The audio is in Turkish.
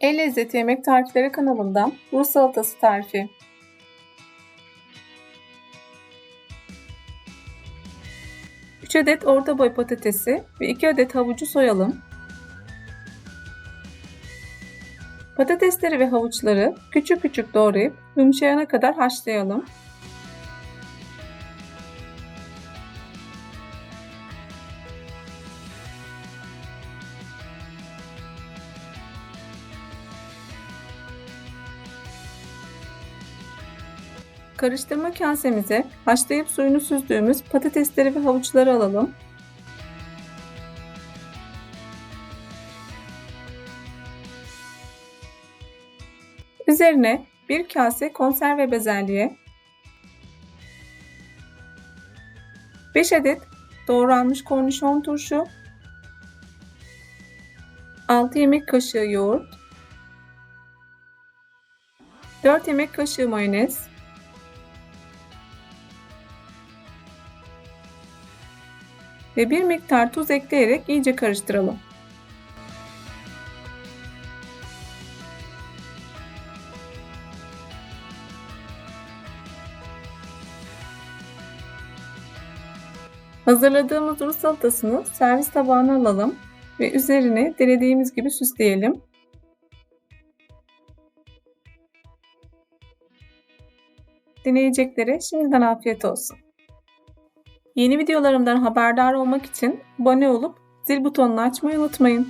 El Lezzeti Yemek Tarifleri kanalından Rus salatası tarifi. Üç adet orta boy patatesi ve 2 adet havucu soyalım. Patatesleri ve havuçları küçük küçük doğrayıp yumuşayana kadar haşlayalım. Karıştırma kasemize haşlayıp suyunu süzdüğümüz patatesleri ve havuçları alalım. Üzerine bir kase konserve bezelye, 5 adet doğranmış kornişon turşu, 6 yemek kaşığı yoğurt, 4 yemek kaşığı mayonez, ve bir miktar tuz ekleyerek iyice karıştıralım. Hazırladığımız Rus salatasını servis tabağına alalım ve üzerine dilediğimiz gibi süsleyelim. Deneyeceklere şimdiden afiyet olsun. Yeni videolarımdan haberdar olmak için abone olup zil butonunu açmayı unutmayın.